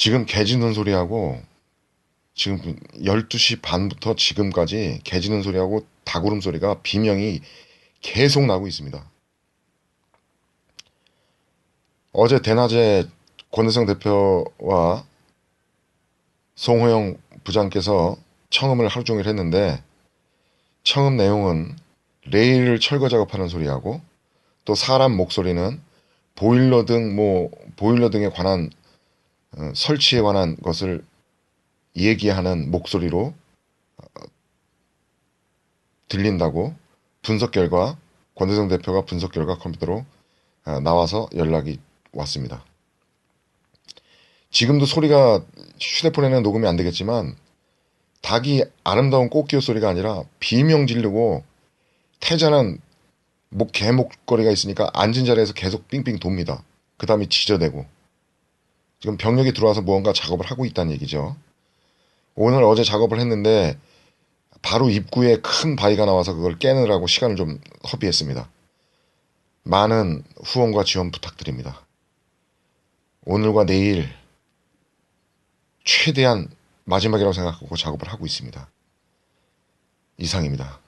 지금 개 짖는 소리하고 지금 12시 반부터 지금까지 개 짖는 소리하고 닭울음 소리가 비명이 계속 나고 있습니다. 어제 대낮에 권대성 대표와 송호영 부장께서 청음을 하루 종일 했는데 청음 내용은 레일을 철거 작업하는 소리하고 또 사람 목소리는 보일러 등 뭐 보일러 등에 관한 어, 설치에 관한 것을 얘기하는 목소리로 어, 들린다고 분석 결과 권대성 대표가 분석 결과 컴퓨터로 어, 나와서 연락이 왔습니다. 지금도 소리가 휴대폰에는 녹음이 안 되겠지만 닭이 아름다운 꽃기호 소리가 아니라 비명 지르고 태자는 목 개목걸이가 있으니까 앉은 자리에서 계속 삥삥 돕니다. 그 다음에 지저대고 지금 병력이 들어와서 무언가 작업을 하고 있다는 얘기죠. 오늘 어제 작업을 했는데 바로 입구에 큰 바위가 나와서 그걸 깨느라고 시간을 좀 허비했습니다. 많은 후원과 지원 부탁드립니다. 오늘과 내일 최대한 마지막이라고 생각하고 작업을 하고 있습니다. 이상입니다.